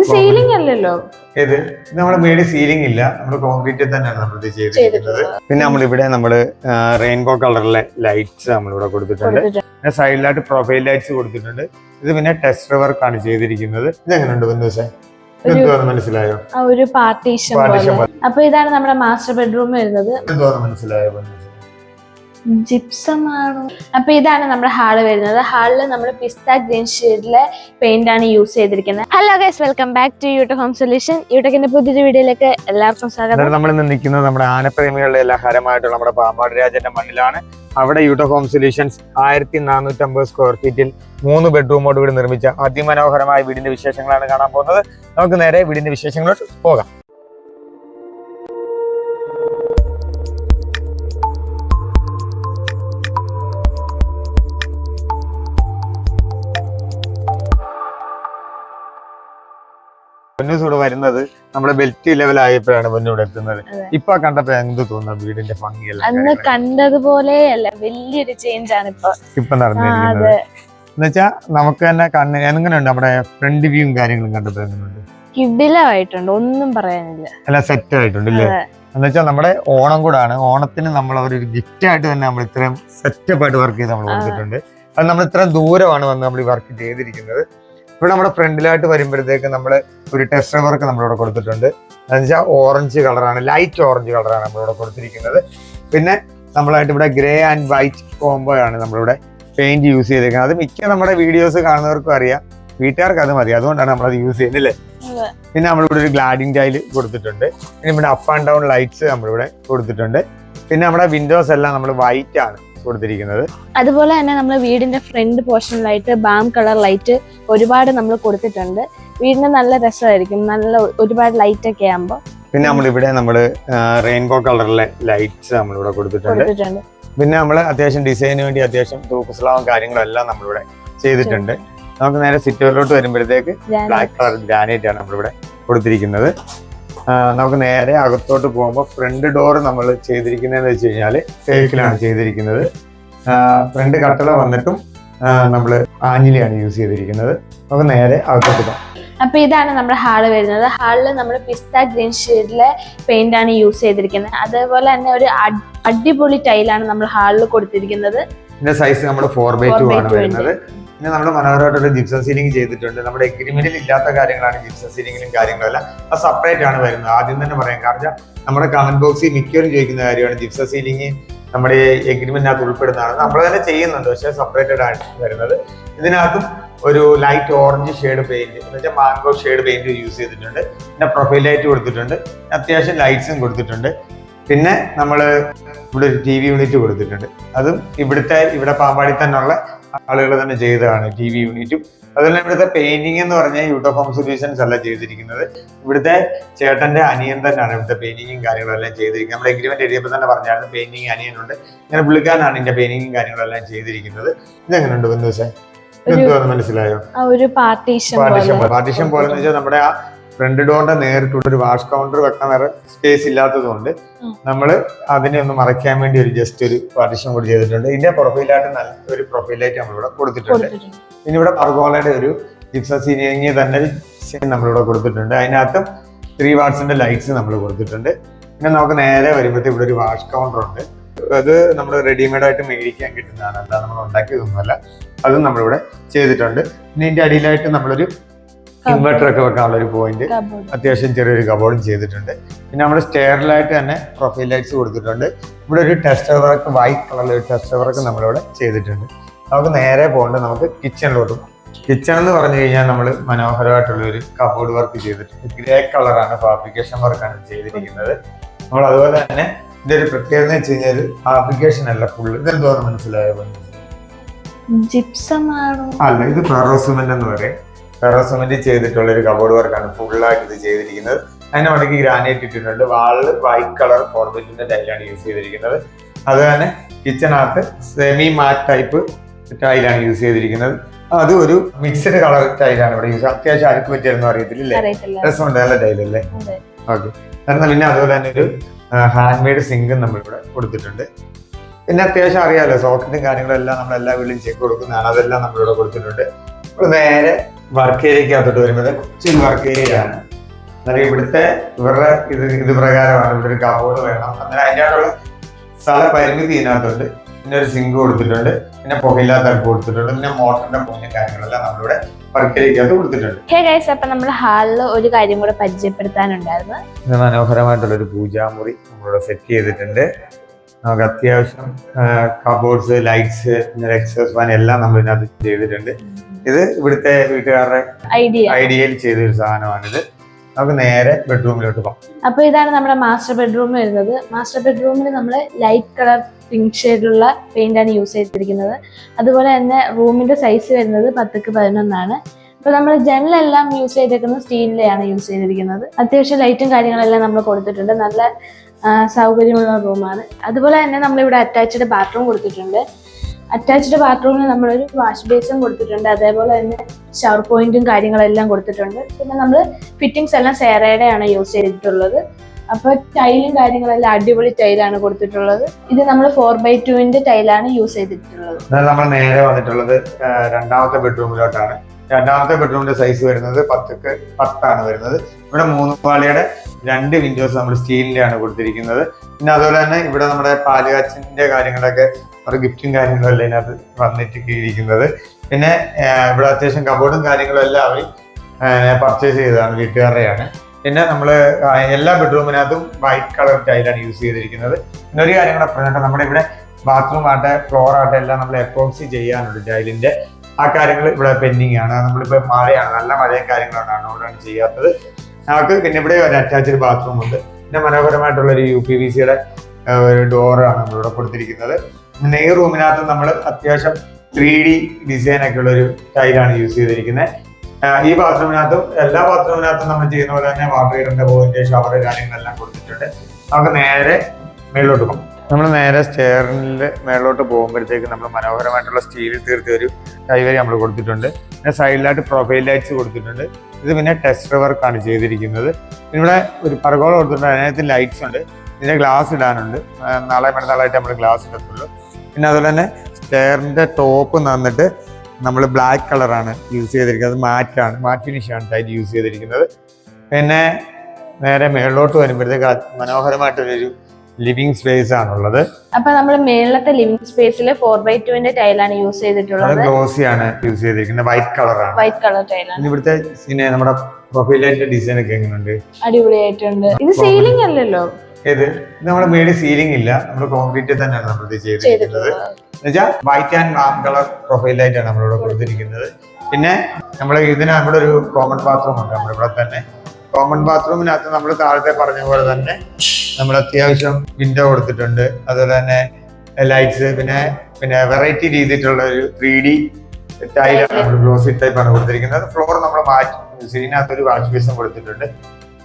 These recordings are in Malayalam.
ഇത് സീലിംഗ് അല്ലല്ലോ. ഇത് നമ്മുടെ മേടി സീലിംഗ് ഇല്ല. നമ്മൾ കോൺക്രീറ്റിൽ തന്നെയാണ് നമ്മൾ ഇത് ചെയ്തിരിക്കുന്നത്. പിന്നെ നമ്മൾ ഇവിടെ നമ്മൾ റെയിൻബോ കളറിലെ ലൈറ്റ്സ് നമ്മളിവിടെ കൊടുത്തിട്ടുണ്ട്. കൊടുത്തിട്ടുണ്ട്. പിന്നെ സൈഡിലായിട്ട് പ്രൊഫൈൽ ലൈറ്റ്സ് കൊടുത്തിട്ടുണ്ട്. ഇത് പിന്നെ ടെസ്റ്റ് വർക്ക് ആണ് ചെയ്തിരിക്കുന്നത്. ഇത് എങ്ങനെയുണ്ട് ബന്ധുസേ മനസ്സിലായോ? ഒരു പാർട്ടീഷൻ അപ്പൊ ഇതാണ് നമ്മുടെ മാസ്റ്റർ ബെഡ്റൂം വരുന്നത്. മനസ്സിലായോ ബന്ധുസേ ജിപ്സം ആണോ അപ്പൊ ഇതാണ് നമ്മുടെ ഹാൾ വരുന്നത്. ഹാളിൽ നമ്മൾ പിസ്ത ഗ്രീൻ ഷെയ്ഡിലെ പെയിന്റ് ആണ് യൂസ് ചെയ്തിരിക്കുന്നത്. Hello guys welcome back to YouTube home solution യൂട്യൂബിന്റെ പുതിയൊരു വീഡിയോയിലേക്ക് എല്ലാവർക്കും സ്വാഗതം. നമ്മൾ ഇന്ന് നിൽക്കുന്നത് നമ്മുടെ ആനപ്രേമികളുടെ എല്ലാ ഹരമായിട്ടുള്ള നമ്മുടെ പാമ്പാട് രാജന്റെ മണ്ണിലാണ്. അവിടെ യൂട്ടോ ഹോം സൊല്യൂഷൻസ് ആയിരത്തി നാനൂറ്റമ്പത് സ്ക്വയർ ഫീറ്റിൽ മൂന്ന് ബെഡ്റൂമോട് കൂടി നിർമ്മിച്ച അതിമനോഹരമായ വീടിന്റെ വിശേഷങ്ങളാണ് കാണാൻ പോകുന്നത്. നമുക്ക് നേരെ വീടിന്റെ വിശേഷങ്ങളോട്ട് പോകാം. പൊന്നൂസ് ഇവിടെ വരുന്നത് നമ്മുടെ ബെൽറ്റ് ലെവൽ ആയപ്പോഴാണ് പൊന്നൂടെ എത്തുന്നത്. ഇപ്പൊ കണ്ടപ്പോ എന്ത് തോന്നുന്നു? വീടിന്റെ ഭംഗി അന്ന് കണ്ടതുപോലെ കണ്ടതുപോലെയല്ല. വലിയൊരു ചേഞ്ച് ആണ് ഇപ്പൊ. ഇപ്പൊ നടന്നിരിക്കുന്നത്. എന്നുവെച്ചാ നമുക്ക് തന്നെ കണ്ണിന് എങ്ങനെയുണ്ട്? നമ്മുടെ ഫ്രണ്ട് വ്യൂവും കാര്യങ്ങളും കണ്ടപ്പോ എങ്ങനെയുണ്ട്? കിടിലമായിട്ടുണ്ട്. ഒന്നും പറയാനില്ല. അല്ല സെറ്റ് ആയിട്ടുണ്ട് അല്ലേ എന്നുവെച്ചാ എന്നുവെച്ചാൽ നമ്മുടെ ഓണം കൂടാണ്. ഓണത്തിന് നമ്മൾ അവരൊരു ഗിഫ്റ്റ് ആയിട്ട് തന്നെ നമ്മൾ ഇത്രയും സെറ്റപ്പ് ആയിട്ട് വർക്ക് ചെയ്ത് നമ്മൾ. കൊടുത്തിട്ടുണ്ട്. അത് നമ്മൾ ഇത്രയും ദൂരമാണ് വന്ന് നമ്മൾ വർക്ക് ചെയ്തിരിക്കുന്നത്. ഇവിടെ നമ്മുടെ ഫ്രണ്ടിലായിട്ട് വരുമ്പോഴത്തേക്ക് നമ്മൾ ഒരു ടെസ്റ്റർ വർക്ക് നമ്മളിവിടെ കൊടുത്തിട്ടുണ്ട്. എന്നുവെച്ചാൽ ഓറഞ്ച് കളറാണ് ലൈറ്റ് ഓറഞ്ച് കളറാണ് നമ്മളിവിടെ കൊടുത്തിരിക്കുന്നത്. പിന്നെ നമ്മളായിട്ട് ഇവിടെ ഗ്രേ ആൻഡ് വൈറ്റ് കോംബോ ആണ് നമ്മളിവിടെ പെയിന്റ് യൂസ് ചെയ്തേക്കുന്നത്. അത് മിക്ക നമ്മുടെ വീഡിയോസ് കാണുന്നവർക്കും അറിയാം. വീട്ടുകാർക്ക് അത് മതി. അതുകൊണ്ടാണ് നമ്മളത് യൂസ് ചെയ്യുന്നത് അല്ലേ? പിന്നെ നമ്മളിവിടെ ഒരു ഗ്ലാഡിംഗ് ടൈൽ കൊടുത്തിട്ടുണ്ട്. പിന്നെ ഇവിടെ അപ്പ് ആൻഡ് ഡൗൺ ലൈറ്റ്സ് നമ്മളിവിടെ കൊടുത്തിട്ടുണ്ട്. പിന്നെ നമ്മുടെ വിൻഡോസ് എല്ലാം നമ്മൾ വൈറ്റ് ആണ്. കൊടുത്തിരിക്കുന്നത്. അതുപോലെ തന്നെ നമ്മൾ വീടിന്റെ ഫ്രണ്ട് പോർഷനിലായിട്ട് ബാം കളർ ലൈറ്റ് ഒരുപാട് നമ്മൾ കൊടുത്തിട്ടുണ്ട്. വീടിന് നല്ല രസമായിരിക്കും. നല്ല ഒരുപാട് ലൈറ്റ് ഒക്കെ ആകുമ്പോൾ പിന്നെ നമ്മളിവിടെ നമ്മൾ റെയിൻബോ കളറിലെ ലൈറ്റ്സ് നമ്മളിവിടെ കൊടുത്തിട്ടുണ്ട്. കൊടുത്തിട്ടുണ്ട്. പിന്നെ നമ്മൾ അത്യാവശ്യം ഡിസൈന് വേണ്ടി അത്യാവശ്യം തൂക്കുസ്ലാവും കാര്യങ്ങളും എല്ലാം നമ്മളിവിടെ ചെയ്തിട്ടുണ്ട്. നമുക്ക് നേരെ സിറ്റുകളിലോട്ട് വരുമ്പോഴത്തേക്ക് ബ്ലാക്ക് കളർ ഗ്രാനൈറ്റ് ആണ് നമ്മളിവിടെ കൊടുത്തിരിക്കുന്നത്. നമുക്ക് നേരെ അകത്തോട്ട് പോകുമ്പോൾ ഫ്രണ്ട് ഡോർ നമ്മൾ ചെയ്തിരിക്കുന്നതെന്ന് വെച്ച് കഴിഞ്ഞാൽ തേക്കിലാണ് ചെയ്തിരിക്കുന്നത്. ഫ്രണ്ട് കട്ടള വന്നിട്ടും നമ്മൾ ആഞ്ഞിലിയാണ് യൂസ് ചെയ്തിരിക്കുന്നത്. നമുക്ക് നേരെ അകത്തോട്ട് പോകാം. അപ്പൊ ഇതാണ് നമ്മുടെ ഹാൾ വരുന്നത്. ഹാളിൽ നമ്മൾ പിസ്ത ഗ്രീൻ ഷെയ്ഡിലെ പെയിന്റ് ആണ് യൂസ് ചെയ്തിരിക്കുന്നത്. അതേപോലെ തന്നെ ഒരു അടിപൊളി ടൈലാണ് നമ്മൾ ഹാളിൽ കൊടുത്തിരിക്കുന്നത്. ഇതിന്റെ സൈസ് നമ്മൾ ഫോർ ബൈ ടു ആണ് വരുന്നത്. പിന്നെ നമ്മൾ മനോഹരമായിട്ടൊരു ജിപ്സം സീലിംഗ് ചെയ്തിട്ടുണ്ട്. നമ്മുടെ എഗ്രിമെന്റിൽ ഇല്ലാത്ത കാര്യങ്ങളാണ് ജിപ്സം സീലിംഗിലും കാര്യങ്ങളും എല്ലാം അത് സെപ്പറേറ്റ് ആണ് വരുന്നത്. ആദ്യം തന്നെ പറയാം. കാരണം നമ്മുടെ കമന്റ് ബോക്സിൽ മിക്കവരും ചോദിക്കുന്ന കാര്യമാണ് ജിപ്സം സീലിംഗ് നമ്മുടെ എഗ്രിമെന്റിനകത്ത് ഉൾപ്പെടുന്നതാണ്. നമ്മൾ തന്നെ ചെയ്യുന്നുണ്ട്. പക്ഷേ സെപ്പറേറ്റഡ് ആണ് വരുന്നത്. ഇതിനകത്തും ഒരു ലൈറ്റ് ഓറഞ്ച് ഷെയ്ഡ് പെയിന്റ് എന്ന് വെച്ചാൽ മാംഗോ ഷെയ്ഡ് പെയിന്റ് യൂസ് ചെയ്തിട്ടുണ്ട്. പിന്നെ പ്രൊഫൈൽ ലൈറ്റ് കൊടുത്തിട്ടുണ്ട്. അത്യാവശ്യം ലൈറ്റ്സും കൊടുത്തിട്ടുണ്ട്. പിന്നെ നമ്മൾ ഇവിടെ ഒരു ടി വി യൂണിറ്റ് കൊടുത്തിട്ടുണ്ട്. അതും ഇവിടുത്തെ ഇവിടെ പാമ്പാടി തന്നെയുള്ള ആളുകൾ തന്നെ ചെയ്തതാണ് ടി വി യൂണിറ്റും അതുപോലെ ഇവിടുത്തെ പെയിന്റിംഗ് എന്ന് പറഞ്ഞാൽ യൂട്ടോഫോം സൊല്യൂഷൻസ് അല്ല ചെയ്തിരിക്കുന്നത്. ഇവിടുത്തെ ചേട്ടന്റെ അനിയൻ തന്നെയാണ് ഇവിടുത്തെ പെയിന്റിങ്ങും കാര്യങ്ങളും എല്ലാം ചെയ്തിരിക്കുന്നത്. നമ്മുടെ എഗ്രിമെന്റ് എഴുതിയപ്പോൾ തന്നെ പറഞ്ഞായിരുന്നു പെയിന്റിങ് അനിയനുണ്ട്. ഇങ്ങനെ പുള്ളിക്കാരനാണ് ഇതിന്റെ പെയിന്റിങ്ങും കാര്യങ്ങളും എല്ലാം ചെയ്തിരിക്കുന്നത്. ഇതെങ്ങനെയുണ്ട് ബന്ധുസേ മനസ്സിലായോ? ഒരു പാർട്ടീഷൻ പാർട്ടിഷൻ പോലെ. പാർട്ടിഷൻ പോലെ എന്ന് വെച്ചാൽ നമ്മുടെ ആ ഫ്രണ്ട് ഡോറിന്റെ നേരിട്ടുള്ള ഒരു വാഷ് കൗണ്ടർ വെക്കാൻ വേറെ സ്പേസ് ഇല്ലാത്തത് കൊണ്ട് നമ്മൾ അതിനെ ഒന്ന് മറയ്ക്കാൻ വേണ്ടി ഒരു ജസ്റ്റ് ഒരു പാർട്ടിഷൻ കൂടി ചെയ്തിട്ടുണ്ട്. ഇതിന്റെ പ്രൊഫൈലായിട്ട് നല്ല ഒരു പ്രൊഫൈലായിട്ട് നമ്മളിവിടെ കൊടുത്തിട്ടുണ്ട്. ഇനി പിന്നെ ഇവിടെ പർഗോളയുടെ ഒരു ജിപ്സ സീനിയറിങ് തന്നെ നമ്മളിവിടെ കൊടുത്തിട്ടുണ്ട്. അതിനകത്തും ത്രീ വാട്സിന്റെ ലൈറ്റ്സ് നമ്മൾ കൊടുത്തിട്ടുണ്ട്. പിന്നെ നമുക്ക് നേരെ വരുമ്പോഴത്തേക്ക് ഇവിടെ ഒരു വാഷ് കൗണ്ടർ ഉണ്ട്. അത് നമ്മൾ റെഡിമെയ്ഡ് ആയിട്ട് മേടിക്കാൻ കിട്ടുന്നതാണ്. എന്താ നമ്മൾ ഉണ്ടാക്കിയതൊന്നുമല്ല. അതും നമ്മളിവിടെ ചെയ്തിട്ടുണ്ട്. പിന്നെ ഇതിന്റെ അടിയിലായിട്ട് നമ്മളൊരു ഇൻവെർട്ടർ ഒക്കെ വെക്കാനുള്ള ഒരു പോയിന്റ് അത്യാവശ്യം ചെറിയൊരു കബോർഡും ചെയ്തിട്ടുണ്ട്. പിന്നെ നമ്മൾ സ്റ്റെയറിലായിട്ട് തന്നെ പ്രൊഫൈൽ ലൈറ്റ്സ് കൊടുത്തിട്ടുണ്ട്. ഇവിടെ ഒരു ടെസ്റ്റ് വർക്ക് വൈറ്റ് കളറിൽ ഒരു ടെസ്റ്റ് വർക്ക് നമ്മളിവിടെ ചെയ്തിട്ടുണ്ട്. നമുക്ക് നേരെ പോകേണ്ടത് നമുക്ക് കിച്ചണിലോട്ട് പോകാം. കിച്ചൺ എന്ന് പറഞ്ഞു കഴിഞ്ഞാൽ നമ്മൾ മനോഹരമായിട്ടുള്ള ഒരു കബോർഡ് വർക്ക് ചെയ്തിട്ടുണ്ട് ഗ്രേ കളറാണ് ഫാബ്രിക്കേഷൻ വർക്കാണ് ചെയ്തിരിക്കുന്നത്. നമ്മൾ അതുപോലെ തന്നെ ഇതിന്റെ ഒരു പ്രത്യേകത എന്ന് വെച്ച് കഴിഞ്ഞാൽ ഫാബ്രിക്കേഷൻ അല്ല ഫുള്ള് ഇതെന്തോന്ന് മനസ്സിലായോ? ജിപ്സം ആണോ? അല്ല ഇത് ഫെറോസിമെന്റ് എന്ന് പറയും. ഫെറോസിമെന്റ് ചെയ്തിട്ടുള്ള ഒരു കബോർഡ് വർക്കാണ് ഫുള്ളായിട്ട് ഇത് ചെയ്തിരിക്കുന്നത്. അതിന് മടക്കി ഗ്രാനൈറ്റ് ഇട്ടിട്ടുണ്ട്. വാളിൽ വൈറ്റ് കളർ ഫോർബിറ്റിന്റെ ടൈലാണ് യൂസ് ചെയ്തിരിക്കുന്നത്. അത് തന്നെ കിച്ചണകത്ത് സെമി മാറ്റ് ടൈപ്പ് ടൈലാണ് യൂസ് ചെയ്തിരിക്കുന്നത്. അത് ഒരു മിക്സഡ് കളർ ടൈലാണ് ഇവിടെ യൂസ് അത്യാവശ്യം അഴുക്ക് പറ്റിയെന്ന് അറിയത്തില്ലേ. അല്ലേ രസമുണ്ട് നല്ല ടൈലല്ലേ. ഓക്കെ കാരണം പിന്നെ അതുപോലെ തന്നെ ഒരു ഹാൻഡ് മെയ്ഡ് സിങ്കും നമ്മളിവിടെ കൊടുത്തിട്ടുണ്ട്. പിന്നെ അത്യാവശ്യം അറിയാമല്ലോ സോക്കറ്റും കാര്യങ്ങളും എല്ലാം നമ്മൾ എല്ലാ വീട്ടിലും ചെക്ക് കൊടുക്കുന്നതാണ്. അതെല്ലാം നമ്മളിവിടെ കൊടുത്തിട്ടുണ്ട്. നേരെ വർക്ക് ഏരിയക്കകത്തോട്ട് വരുമ്പോൾ കൊച്ചിൻ വർക്ക് ഏരിയ ആണ് അന്നേരം ഇവിടുത്തെ ഇവരുടെ ഇത് ഇത് പ്രകാരമാണ് ഇവിടെ ഒരു കബോർഡ് വേണം. അങ്ങനെ അതിന്റെ അകത്തുള്ള സ്ഥല പരിമിതി ഇതിനകത്തുണ്ട്. പിന്നെ ഒരു സിങ്ക് കൊടുത്തിട്ടുണ്ട്. പിന്നെ പുകയില്ലാത്ത അടുപ്പ് കൊടുത്തിട്ടുണ്ട്. പിന്നെ മോട്ടറിന്റെ പൊന്നും കാര്യങ്ങളെല്ലാം നമ്മളിവിടെ വർക്ക് ഏരിയക്കകത്ത് കൊടുത്തിട്ടുണ്ട്. ഹേ ഗൈസ് അപ്പൊ നമ്മുടെ ഹാളിൽ ഒരു കാര്യം കൂടെ പരിചയപ്പെടുത്താനുണ്ടായിരുന്നു. മനോഹരമായിട്ടുള്ള ഒരു പൂജാമുറി നമ്മളിവിടെ സെറ്റ് ചെയ്തിട്ടുണ്ട്. നമുക്ക് അത്യാവശ്യം കബോർഡ്സ് ലൈറ്റ്സ് എക്സസ് ഫാൻ എല്ലാം നമ്മൾ ഇതിനകത്ത് ചെയ്തിട്ടുണ്ട് ഇത് ഇവിടുത്തെ വീട്ടുകാരുടെ ഐഡിയ ഐഡിയയിൽ ചെയ്തൊരു സാധനമാണിത്. നമുക്ക് നേരെ ബെഡ്റൂമിലോട്ട് പോകാം. അപ്പൊ ഇതാണ് നമ്മുടെ മാസ്റ്റർ ബെഡ്റൂം വരുന്നത്. മാസ്റ്റർ ബെഡ്റൂമിൽ നമ്മൾ ലൈറ്റ് കളർ പിങ്ക് ഷെയ്ഡിലുള്ള പെയിന്റ് ആണ് യൂസ് ചെയ്തിരിക്കുന്നത്. അതുപോലെ തന്നെ റൂമിന്റെ സൈസ് വരുന്നത് പത്തുക്ക് പതിനൊന്നാണ്. ഇപ്പൊ നമ്മൾ ജനലെല്ലാം യൂസ് ചെയ്തേക്കുന്നത് സ്റ്റീലിലെയാണ് യൂസ് ചെയ്തിരിക്കുന്നത്. അത്യാവശ്യം ലൈറ്റും കാര്യങ്ങളെല്ലാം നമ്മൾ കൊടുത്തിട്ടുണ്ട്. നല്ല സൗകര്യമുള്ള റൂമാണ്. അതുപോലെ തന്നെ നമ്മളിവിടെ അറ്റാച്ച്ഡ് ബാത്റൂം കൊടുത്തിട്ടുണ്ട്. അറ്റാച്ച്ഡ് ബാത്റൂമിൽ നമ്മളൊരു വാഷ് ബേസും കൊടുത്തിട്ടുണ്ട്. അതേപോലെ തന്നെ ഷവർ പോയിന്റും കാര്യങ്ങളെല്ലാം കൊടുത്തിട്ടുണ്ട്. പിന്നെ നമ്മൾ ഫിറ്റിംഗ്സ് എല്ലാം സേറയുടെ ആണ് യൂസ് ചെയ്തിട്ടുള്ളത്. അപ്പോൾ ടൈലും കാര്യങ്ങളെല്ലാം അടിപൊളി ടൈലാണ് കൊടുത്തിട്ടുള്ളത്. ഇത് നമ്മൾ ഫോർ ബൈ ടുവിന്റെ ടൈലാണ് യൂസ് ചെയ്തിട്ടുള്ളത്. നമ്മൾ നേരെ വന്നിട്ടുള്ളത് രണ്ടാമത്തെ ബെഡ്റൂമിലോട്ടാണ് രണ്ടാമത്തെ ബെഡ്റൂമിന്റെ സൈസ് വരുന്നത് പത്തുക്ക് പത്താണ് വരുന്നത്. ഇവിടെ മൂന്ന് പാളിയുടെ രണ്ട് വിൻഡോസ് നമ്മൾ സ്റ്റീലിന്റെ ആണ് കൊടുത്തിരിക്കുന്നത്. പിന്നെ അതുപോലെ തന്നെ ഇവിടെ നമ്മുടെ പാലുകാച്ചിന്റെ കാര്യങ്ങളൊക്കെ ഒരു ഗിഫ്റ്റും കാര്യങ്ങളും എല്ലാം ഇതിനകത്ത് വന്നിട്ട് ഇരിക്കുന്നത്. പിന്നെ ഇവിടെ അത്യാവശ്യം കബോർഡും കാര്യങ്ങളും എല്ലാം അവർ പർച്ചേസ് ചെയ്തതാണ് വീട്ടുകാരുടെയാണ്. പിന്നെ നമ്മൾ എല്ലാ ബെഡ്റൂമിനകത്തും വൈറ്റ് കളർ ടൈലാണ് യൂസ് ചെയ്തിരിക്കുന്നത്. പിന്നെ ഒരു കാര്യം കൂടെ പറഞ്ഞിട്ട് നമ്മുടെ ഇവിടെ ബാത്റൂം ആട്ടെ ഫ്ലോർ ആട്ടെ എല്ലാം നമ്മൾ എപ്പോക്സി ചെയ്യാനുണ്ട് ടൈലിന്റെ ആ കാര്യങ്ങൾ ഇവിടെ പെൻഡിങ് ആണ്. നമ്മളിപ്പോൾ മഴയാണ്. നല്ല മഴയും കാര്യങ്ങളാണ് അവിടെയാണ് ചെയ്യാത്തത്. നമുക്ക് പിന്നെ ഇവിടെ ഒരു അറ്റാച്ച്ഡ് ബാത്റൂം ഉണ്ട്. പിന്നെ മനോഹരമായിട്ടുള്ള ഒരു യു പി വി സിയുടെ ഒരു ഡോറാണ് നമ്മളിവിടെ കൊടുത്തിരിക്കുന്നത്. പിന്നെ ഈ റൂമിനകത്ത് നമ്മൾ അത്യാവശ്യം ത്രീ ഡി ഡിസൈൻ ഒക്കെ ഉള്ള ഒരു ടൈലാണ് യൂസ് ചെയ്തിരിക്കുന്നത് ഈ ബാത്റൂമിനകത്തും എല്ലാ ബാത്റൂമിനകത്തും നമ്മൾ ചെയ്യുന്ന പോലെ തന്നെ വാട്ടർ ഹീറ്ററിന്റെ പോയിന്റ് ഷവർ കാര്യങ്ങളെല്ലാം കൊടുത്തിട്ടുണ്ട്. നമുക്ക് നേരെ മേളിലോട്ട് പോകും. നമ്മൾ നേരെ സ്റ്റെയറിൽ മേളോട്ട് പോകുമ്പോഴത്തേക്ക് നമ്മൾ മനോഹരമായിട്ടുള്ള സ്റ്റീലിൽ തീർത്ത ഒരു കൈവരി നമ്മൾ കൊടുത്തിട്ടുണ്ട്. പിന്നെ സൈഡിലായിട്ട് പ്രൊഫൈൽ ലൈറ്റ്സ് കൊടുത്തിട്ടുണ്ട്. ഇത് പിന്നെ ടെസ്റ്റർ വർക്കാണ് ചെയ്തിരിക്കുന്നത്. ഇവിടെ ഒരു പർഗോള കൊടുത്തിട്ടുണ്ട്. അതിനകത്ത് ലൈറ്റ്സ് ഉണ്ട്. ഇതിന്റെ ഗ്ലാസ് ഇടാനുണ്ട്. നാളെ മറ്റന്നാളായിട്ട് നമ്മൾ ഗ്ലാസ് ഇടത്തുള്ളൂ. പിന്നെ അതുപോലെ തന്നെ സ്റ്റെയറിന്റെ ടോപ്പ് നന്നിട്ട് നമ്മൾ ബ്ലാക്ക് കളറാണ് യൂസ് ചെയ്തിരിക്കുന്നത്. മാറ്റാണ് മാറ്റ് ഫിനിഷാണ് ടൈറ്റ് യൂസ് ചെയ്തിരിക്കുന്നത്. പിന്നെ നേരെ മേളിലോട്ട് വരുമ്പോഴത്തേക്ക് മനോഹരമായിട്ടൊരു ലിവിങ് സ്പേസ് ആണുള്ളത്. അപ്പൊ നമ്മൾ മേളത്തെ ലിവിംഗ് സ്പേസിൽ ഫോർ ബൈ ടുവിന്റെ ടൈലാണ് യൂസ് ചെയ്തിട്ടുള്ളത്. ഗ്ലോസി ആണ് യൂസ് ചെയ്തിരിക്കുന്നത്. വൈറ്റ് കളറാണ് വൈറ്റ് കളർ ടൈലാണ്. ഇവിടുത്തെ പിന്നെ നമ്മുടെ പ്രൊഫൈൽ ലൈറ്റിന്റെ ഡിസൈൻ ഒക്കെ എങ്ങനെയുണ്ട്? അടിപൊളിയായിട്ടുണ്ട്. ഇത് സീലിംഗ് അല്ലല്ലോ? ഏത്? ഇത് നമ്മുടെ മേളിൽ സീലിംഗ് ഇല്ല. നമ്മൾ കോൺക്രീറ്റ് തന്നെയാണ് നമ്മൾ ഇത് ചെയ്തിരിക്കുന്നത്. ചെയ്തിട്ടുള്ളത്. എന്നുവെച്ചാൽ വൈറ്റ് ആൻഡ് മാം കളർ പ്രൊഫൈൽ ലൈറ്റാണ് നമ്മളിവിടെ കൊടുത്തിരിക്കുന്നത്. പിന്നെ നമ്മൾ ഇതിന് നമ്മുടെ ഒരു കോമൺ ബാത്റൂം ഉണ്ട്. നമ്മുടെ ഇവിടെ തന്നെ. കോമൺ ബാത്റൂമിനകത്ത് നമ്മൾ താഴത്തെ പറഞ്ഞ പോലെ തന്നെ നമ്മൾ അത്യാവശ്യം വിൻഡോ കൊടുത്തിട്ടുണ്ട്. അതുപോലെ തന്നെ ലൈറ്റ്സ് പിന്നെ പിന്നെ വെറൈറ്റി രീതിയിലുള്ള ഒരു ത്രീ ഡി ടൈലാണ് നമ്മൾ ഗ്ലോസി ടൈപ്പാണ് കൊടുത്തിരിക്കുന്നത്. ഫ്ലോർ നമ്മൾ മാറ്റി ഇതിനകത്ത് ഒരു വാഷ് ബേസും കൊടുത്തിട്ടുണ്ട്.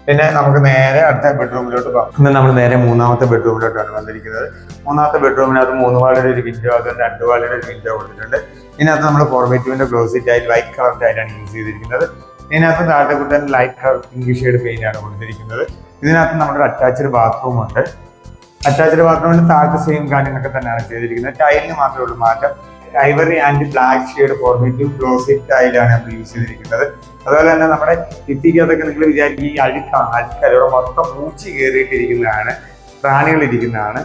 പിന്നെ നമുക്ക് നേരെ അടുത്ത ബെഡ്റൂമിലോട്ട് പോകാം. നമ്മൾ നേരെ മൂന്നാമത്തെ ബെഡ്റൂമിലോട്ടാണ് വന്നിരിക്കുന്നത്. മൂന്നാമത്തെ ബെഡ്റൂമിനകത്ത് മൂന്ന് വാളിയുടെ ഒരു വിൻഡോ അതും രണ്ട് വാളിയുടെ ഒരു വിൻഡോ കൊടുത്തിട്ടുണ്ട്. ഇതിനകത്ത് നമ്മൾ ഫോർമേറ്റീവിന്റെ ഗ്ലോസി ടൈൽ വൈറ്റ് കളർ ടൈലാണ് യൂസ് ചെയ്തിരിക്കുന്നത്. ഇതിനകത്ത് താഴത്തെ കൂട്ടാൻ light colour pink shade paint ആണ് കൊടുത്തിരിക്കുന്നത്. ഇതിനകത്ത് നമ്മുടെ അറ്റാച്ച്ഡ് ബാത്റൂം ഉണ്ട്. അറ്റാച്ച്ഡ് ബാത്റൂമിന് താഴത്തെ സെയിം കാര്യങ്ങളൊക്കെ തന്നെയാണ് ചെയ്തിരിക്കുന്നത്. ടൈലിന് മാത്രമേ ഉള്ളൂ. മാറ്റം. Ivory and black shade formative glossy ടൈലാണ് നമ്മൾ യൂസ് ചെയ്തിരിക്കുന്നത്. അതുപോലെ തന്നെ നമ്മുടെ ഭിത്തിക്കകത്തൊക്കെ നിങ്ങൾ വിചാരിക്കും ഈ അഴുക്കാണ് അഴുക്കല്ല. ഇവിടെ മൊത്തം മൂച്ചി കയറിയിട്ടിരിക്കുന്നതാണ്. പ്രാണികൾ ഇരിക്കുന്നതാണ്.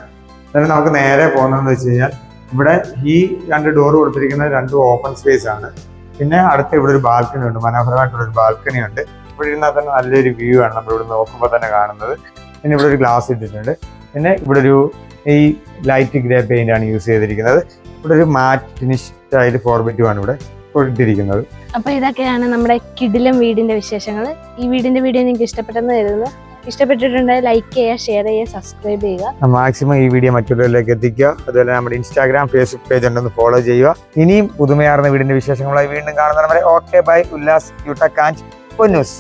എന്നിട്ട് നമുക്ക് നേരെ പോകുന്നതെന്ന് വെച്ച് കഴിഞ്ഞാൽ ഇവിടെ ഈ രണ്ട് ഡോർ കൊടുത്തിരിക്കുന്നത് രണ്ട് ഓപ്പൺ സ്പേസ് ആണ്. പിന്നെ അടുത്ത ഇവിടെ ഒരു ബാൽക്കണി ഉണ്ട്. മനോഹരമായിട്ടുള്ള ഒരു ബാൽക്കണി ഉണ്ട്. ഇവിടെ ഇരുന്നാൽ തന്നെ നല്ലൊരു വ്യൂ ആണ് നമ്മൾ ഇവിടെ നോക്കുമ്പോൾ തന്നെ കാണുന്നത്. പിന്നെ ഇവിടെ ഒരു ഗ്ലാസ് ഇട്ടിട്ടുണ്ട്. പിന്നെ ഇവിടെ ഒരു ഈ ലൈറ്റ് ഗ്രേ പെയിന്റ് ആണ് യൂസ് ചെയ്തിരിക്കുന്നത്. ഇവിടെ ഒരു മാറ്റ് ഫിനിഷ് ആയിട്ട് ഫോർമേറ്റീവ് ആണ് ഇവിടെ കൊടുത്തിരിക്കുന്നത്. അപ്പൊ ഇതൊക്കെയാണ് നമ്മുടെ കിടിലം വീടിന്റെ വിശേഷങ്ങൾ. ഈ വീടിന്റെ വീഡിയോ നിങ്ങൾക്ക് ഇഷ്ടപ്പെട്ടെന്ന് കരുതുന്നു. ഇഷ്ടപ്പെട്ടിട്ടുണ്ടെങ്കിൽ ലൈക്ക് ചെയ്യുക ഷെയർ ചെയ്യുക സബ്സ്ക്രൈബ് ചെയ്യുക. മാക്സിമം ഈ വീഡിയോ മറ്റുള്ളവരിലേക്ക് എത്തിക്കുക. അതുപോലെ നമ്മുടെ ഇൻസ്റ്റാഗ്രാം ഫേസ്ബുക്ക് പേജ് ഉണ്ടെന്ന് ഫോളോ ചെയ്യുക. ഇനിയും പുതുമയാർന്ന വീടിന്റെ വിശേഷങ്ങളായി വീണ്ടും കാണുന്നവരെ. ഓക്കെ ബൈ ഉല്ലാസ് യൂട്ടക്കാൻഡ് പൊന്നൂസ്.